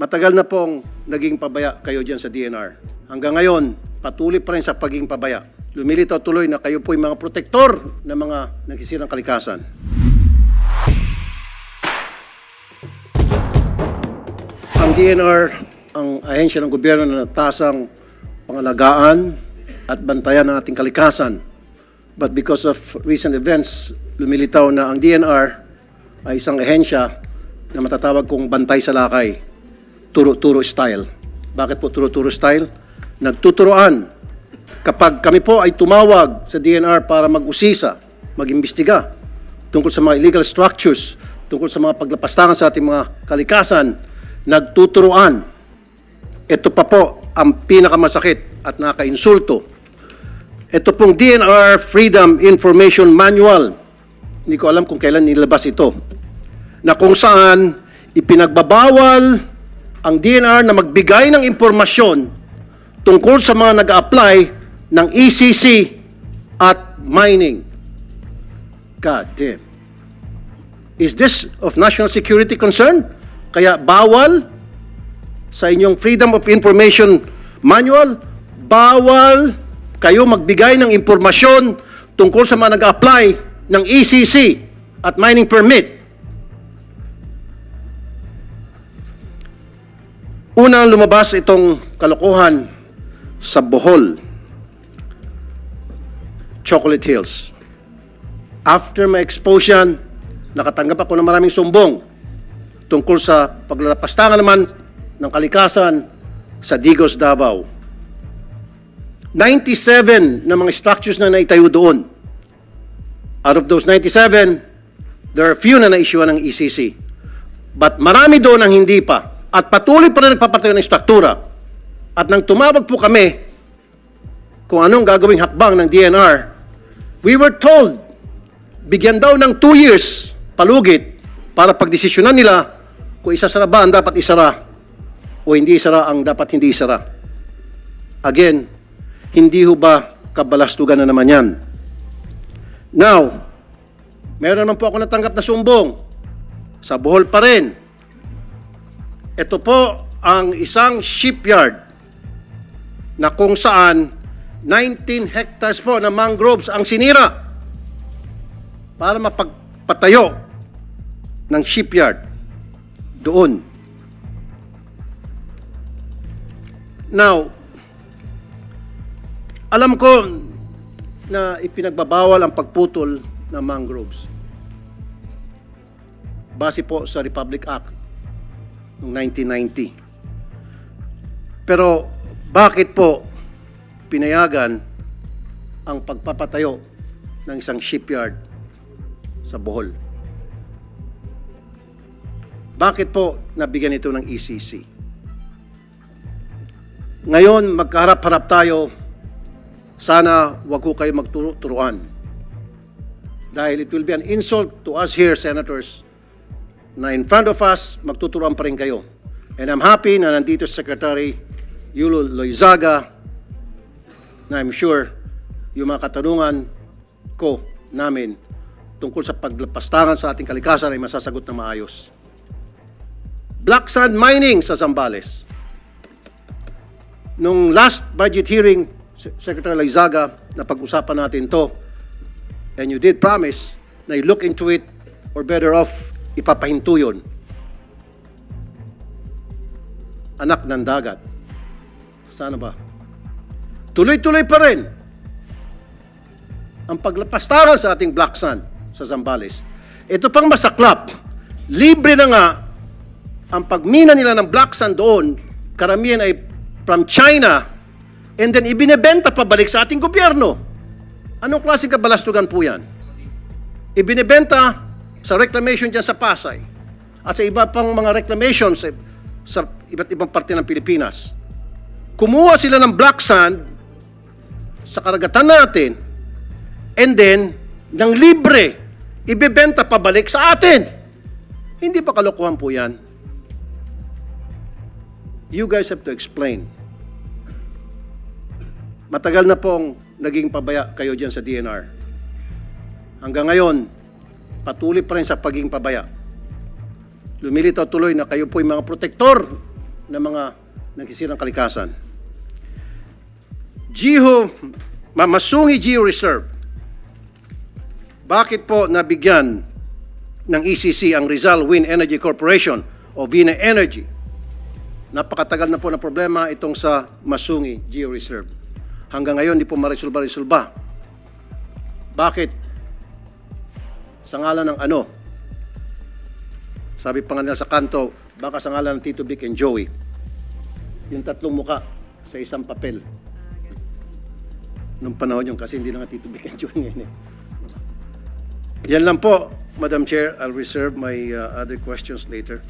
Matagal na pong naging pabaya kayo dyan sa DNR. Hanggang ngayon, patuloy pa rin sa pagiging pabaya. Lumilitaw tuloy na kayo po yung mga protektor ng mga nagsisirang kalikasan. Ang DNR, ang ahensya ng gobyerno na natasang pangalagaan at bantayan ng ating kalikasan. But because of recent events, lumilitaw na ang DNR ay isang ahensya na matatawag kong bantay sa lakay, turo-turo style. Bakit po turo-turo style? Nagtuturoan. Kapag kami po ay tumawag sa DNR para mag-usisa, mag-imbestiga tungkol sa mga illegal structures, tungkol sa mga paglapastangan sa ating mga kalikasan, nagtuturoan. Ito pa po ang pinakamasakit at nakaka-insulto. Ito pong DNR Freedom Information Manual. Hindi ko alam kung kailan nilabas ito. Na kung saan ipinagbabawal ang DNR na magbigay ng impormasyon tungkol sa mga nag-apply ng ECC at mining. God damn. Is this of national security concern? Kaya bawal sa inyong Freedom of Information Manual, bawal kayo magbigay ng impormasyon tungkol sa mga nag-apply ng ECC at mining permit. Unang lumabas itong kalokohan sa Bohol, Chocolate Hills. After my exposure, nakatanggap ako ng maraming sumbong tungkol sa paglalapastangan naman ng kalikasan sa Digos, Davao. 97 na mga structures na naitayo doon. Out of those 97, there are few na na-issue ng ECC. But marami doon ang hindi pa. At patuloy pa rin nagpapatayo ng struktura. At nang tumawag po kami kung anong gagawing hakbang ng DNR, we were told, bigyan daw ng two years palugit para pagdesisyonan nila kung isasara ba ang dapat isara o hindi isara ang dapat hindi isara. Again, hindi ho ba kabalastugan na naman yan? Now, meron naman po ako natanggap na sumbong. Sa Bohol pa rin. Ito po ang isang shipyard na kung saan 19 hectares po na mangroves ang sinira para mapagpatayo ng shipyard doon. Now, alam ko na ipinagbabawal ang pagputol ng mangroves. Base po sa Republic Act noong 1990. Pero bakit po pinayagan ang pagpapatayo ng isang shipyard sa Bohol? Bakit po nabigyan ito ng ECC? Ngayon, magkaharap-harap tayo sana wag ko kayo magturuan. Dahil it will be an insult to us here, senators, na in front of us, magtuturuan pa rin kayo. And I'm happy na nandito si Secretary Yulo Loizaga, na I'm sure yung mga katanungan ko namin tungkol sa paglapastangan sa ating kalikasan ay masasagot na maayos. Black sand mining sa Zambales. Nung last budget hearing, Se- Secretary Lizaga, na pag-usapan natin to, and you did promise na you look into it or better off, ipapahinto yun. Anak ng dagat. Sana ba? Tuloy-tuloy pa rin ang paglapastangan sa ating black sand sa Zambales. Ito pang masaklap. Libre na nga ang pagmina nila ng black sand doon, karamihan ay from China, and then ibinebenta pabalik sa ating gobyerno. Anong klaseng kabalastugan po yan? Ibinebenta sa reclamation dyan sa Pasay at sa iba pang mga reclamation sa, sa iba't ibang parte ng Pilipinas. Kumuha sila ng black sand sa karagatan natin and then, ng libre, ibebenta pabalik sa atin. Hindi pa kalokohan po yan. You guys have to explain. Matagal na pong naging pabaya kayo dyan sa DNR. Hanggang ngayon, patuloy pa rin sa pagiging pabaya. Lumilitaw tuloy na kayo po yung mga protektor ng mga nagsisirang kalikasan. Giho, Ma- Masungi Geo Reserve. Bakit po nabigyan ng ECC ang Rizal Wind Energy Corporation o Vina Energy? Napakatagal na po na problema itong sa Masungi Geo Reserve. Hanggang ngayon, di po marisulba-resulba. Bakit? Sa ngalan ng ano? Sabi pa nga nila sa kanto, baka sa ngalan ng Tito Vic and Joey. Yung tatlong muka sa isang papel. Nung panahon yun, kasi hindi na nga Tito Vic and Joey ngayon eh. Yan lang po, Madam Chair. I'll reserve my uh, other questions later.